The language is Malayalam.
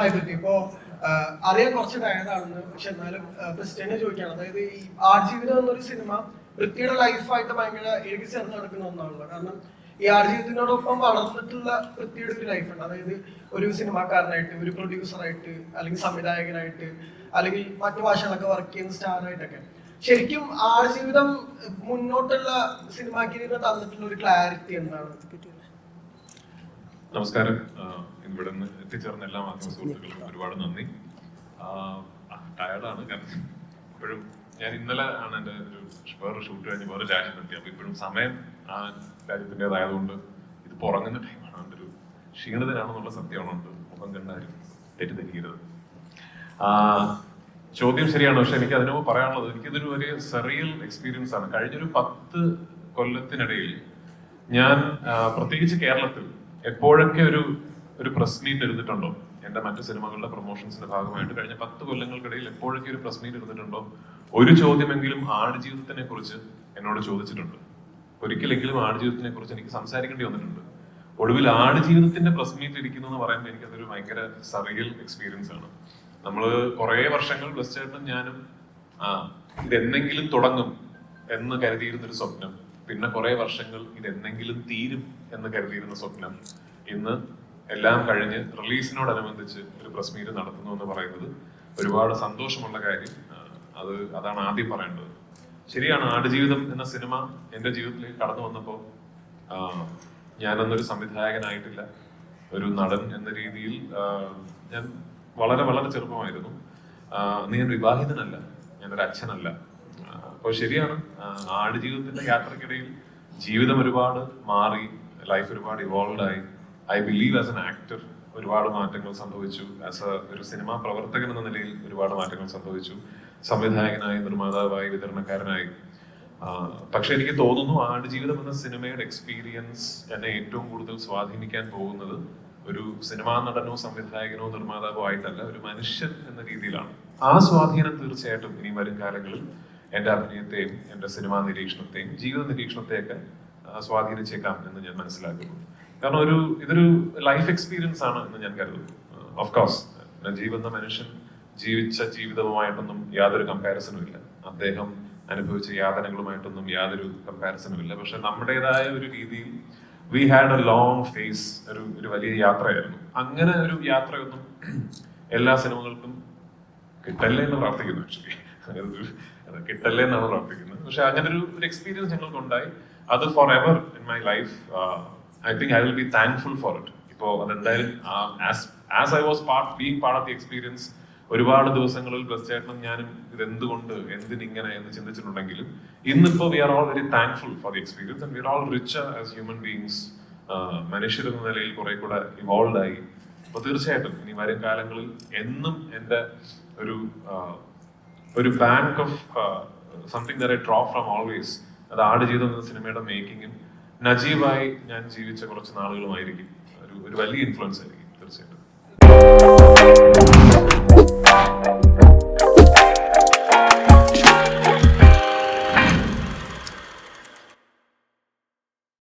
ഹായ് പറ്റി. ഇപ്പോ അറിയാൻ കുറച്ച് ടയർഡാണെന്ന് പക്ഷെ എന്നാലും ക്രിസ്ത്യനെ ചോദിക്കുകയാണ്. അതായത് ഈ ആർജീവിതം എന്നൊരു സിനിമ വൃത്തിയുടെ ലൈഫായിട്ട് ഭയങ്കര എനിക്ക് ചേർന്ന് നടക്കുന്ന ഒന്നാണല്ലോ. കാരണം ഈ ആർജീവിതത്തിനോടൊപ്പം വളർന്നിട്ടുള്ള വൃത്തിയുടെ ഒരു ലൈഫുണ്ട് അതായത് ഒരു സിനിമാക്കാരനായിട്ട് ഒരു പ്രൊഡ്യൂസറായിട്ട് അല്ലെങ്കിൽ സംവിധായകനായിട്ട് അല്ലെങ്കിൽ മറ്റു ഭാഷകളൊക്കെ വർക്ക് ചെയ്യുന്ന സ്റ്റാറായിട്ടൊക്കെ ശരിക്കും ആർജീവിതം മുന്നോട്ടുള്ള സിനിമാക്കിന് തന്നിട്ടുള്ള ഒരു ക്ലാരിറ്റി എന്താണ്? നമസ്കാരം. ഇവിടെ നിന്ന് എത്തിച്ചേർന്ന എല്ലാ മാധ്യമ സുഹൃത്തുക്കൾക്കും ഒരുപാട് നന്ദി. ടയർഡാണ് കാരണം ഇപ്പോഴും ഞാൻ ഇന്നലെ ആണ് എന്റെ ഒരു വേറൊരു ഷൂട്ട് കഴിഞ്ഞ് വേറെ രാജ്യത്തെത്തി അപ്പോൾ ഇപ്പോഴും സമയം ആ രാജ്യത്തിന്റെതായതുകൊണ്ട് ഇത് പുറങ്ങുന്ന ടൈമാണ് അതിന്റെ ഒരു ക്ഷീണിതനാണെന്നുള്ള സത്യമാണുണ്ട് മുഖം കണ്ടാലും തെറ്റിദ്ധരിക്കരുത്. ചോദ്യം ശരിയാണ്. പക്ഷെ എനിക്ക് അതിനു പറയാനുള്ളത് എനിക്കിതൊരു വലിയ സെറിയൽ എക്സ്പീരിയൻസ് ആണ്. കഴിഞ്ഞൊരു പത്ത് കൊല്ലത്തിനിടയിൽ ഞാൻ പ്രത്യേകിച്ച് കേരളത്തിൽ എപ്പോഴൊക്കെ ഒരു ഒരു പ്രസ് മീറ്റ് ഇരുന്നിട്ടുണ്ടോ? എന്റെ മറ്റു സിനിമകളുടെ പ്രൊമോഷൻസിന്റെ ഭാഗമായിട്ട് കഴിഞ്ഞ പത്ത് കൊല്ലങ്ങൾക്കിടയിൽ എപ്പോഴൊക്കെ ഒരു പ്രസ് മീറ്റ് ഇരുന്നിട്ടുണ്ടോ? ഒരു ചോദ്യമെങ്കിലും ആടുജീവിതത്തിനെ കുറിച്ച് എന്നോട് ചോദിച്ചിട്ടുണ്ട്. ഒരിക്കലെങ്കിലും ആടുജീവിതത്തിനെ കുറിച്ച് എനിക്ക് സംസാരിക്കേണ്ടി വന്നിട്ടുണ്ട്. ഒടുവിൽ ആടുജീവിതത്തിന്റെ പ്രസ് മീറ്റ് ഇരിക്കുന്നു എന്ന് പറയുമ്പോൾ എനിക്കതൊരു ഭയങ്കര സറിയൽ എക്സ്പീരിയൻസ് ആണ്. നമ്മൾ കുറേ വർഷങ്ങൾ പ്ലസ് ചേട്ടനും ഞാനും ആ, ഇതെന്നെങ്കിലും തുടങ്ങും എന്ന് കരുതിയിരുന്ന ഒരു സ്വപ്നം. പിന്നെ കുറേ വർഷങ്ങൾ ഇതെന്നെങ്കിലും തീരും എന്ന് കരുതിയിരുന്ന സ്വപ്നം. ഇന്ന് എല്ലാം കഴിഞ്ഞ് റിലീസിനോടനുബന്ധിച്ച് ഒരു പ്രസ് മീറ്റ് നടത്തുന്നു എന്ന് പറയുന്നത് ഒരുപാട് സന്തോഷമുള്ള കാര്യം. അത് അതാണ് ആദ്യം പറയേണ്ടത്. ശരിയാണ് ആടുജീവിതം എന്ന സിനിമ എന്റെ ജീവിതത്തിലേക്ക് കടന്നു വന്നപ്പോൾ ഞാനൊന്നൊരു സംവിധായകനായിട്ടില്ല. ഒരു നടൻ എന്ന രീതിയിൽ ഞാൻ വളരെ വളരെ ചെറുപ്പമായിരുന്നു. ഞാൻ വിവാഹിതനല്ല ഞാനൊരു അച്ഛനല്ല. അപ്പോൾ ശരിയാണ് ആടുജീവിതത്തിന്റെ യാത്രക്കിടയിൽ ജീവിതം ഒരുപാട് മാറി ലൈഫ് ഒരുപാട് ഇവോൾവ് ആയി. I believe as an actor ഒരുപാട് മാറ്റങ്ങൾ സംഭവിച്ചു. ആസ് എ ഒരു സിനിമാ പ്രവർത്തകൻ എന്ന നിലയിൽ ഒരുപാട് മാറ്റങ്ങൾ സംഭവിച്ചു. സംവിധായകനായി നിർമ്മാതാവായി വിതരണക്കാരനായി. പക്ഷെ എനിക്ക് തോന്നുന്നു ആടുജീവിതം എന്ന സിനിമയുടെ എക്സ്പീരിയൻസ് എന്നെ ഏറ്റവും കൂടുതൽ സ്വാധീനിക്കാൻ പോകുന്നത് ഒരു സിനിമാ നടനോ സംവിധായകനോ നിർമ്മാതാവോ ആയിട്ടല്ല ഒരു മനുഷ്യൻ എന്ന രീതിയിലാണ്. ആ സ്വാധീനം തീർച്ചയായിട്ടും ഇനി വരും കാലങ്ങളിൽ എന്റെ അഭിനയത്തെയും എന്റെ സിനിമാ നിരീക്ഷണത്തെയും ജീവിത നിരീക്ഷണത്തെയൊക്കെ സ്വാധീനിച്ചേക്കാം എന്ന് ഞാൻ മനസ്സിലാക്കുന്നു. കാരണം ഒരു ഇതൊരു ലൈഫ് എക്സ്പീരിയൻസ് ആണ് എന്ന് ഞാൻ കരുതുന്നു. ഓഫ്കോഴ്സ് നജീബ് എന്ന മനുഷ്യൻ ജീവിച്ച ജീവിതവുമായിട്ടൊന്നും യാതൊരു കമ്പാരിസനും ഇല്ല. അദ്ദേഹം അനുഭവിച്ച യാതനകളുമായിട്ടൊന്നും യാതൊരു കമ്പാരിസനും ഇല്ല. പക്ഷെ നമ്മുടേതായ ഒരു രീതിയിൽ we had a long phase ഒരു ഒരു വലിയ യാത്രയായിരുന്നു. അങ്ങനെ ഒരു യാത്രയൊന്നും എല്ലാ സിനിമകൾക്കും കിട്ടല്ലേ എന്ന് പ്രാർത്ഥിക്കുന്നു ആക്ച്വലി കിട്ടല്ലേ എന്നാണ് പ്രാർത്ഥിക്കുന്നത്. പക്ഷെ അങ്ങനെ ഒരു ഒരു എക്സ്പീരിയൻസ് ഞങ്ങൾക്ക് ഉണ്ടായി അത് forever in my life I think I will be thankful for it ഇപ്പോൾ അതെന്തായാലും as as I was part being part of the experience ഒരുപാട് ദിവസങ്ങളിൽ പ്ലസ് ചേട്ടനും ഞാനും ഇതെന്തുകൊണ്ട് എന്തിനിങ്ങനെ എന്ന് ചിന്തിച്ചിട്ടുണ്ടെങ്കിലും ഇന്നിപ്പോൾ we are all very thankful for the experience and we are all rich as human beings മനുഷ്യർ എന്ന നിലയിൽ കുറെ കൂടെ ഇവോൾവ് ആയി. അപ്പൊ തീർച്ചയായിട്ടും ഇനി വരും കാലങ്ങളിൽ എന്നും എന്റെ ഒരു ഒരു bank of something there I draw from always അത് ആട് എന്ന സിനിമയുടെ മേക്കിങ്ങും നജീബായി ഞാൻ ജീവിച്ച കുറച്ച് നാളുകളുമായിരിക്കും. ഒരു ഒരു വലിയ ഇൻഫ്ലുവൻസ് ആയിരിക്കും തീർച്ചയായിട്ടും.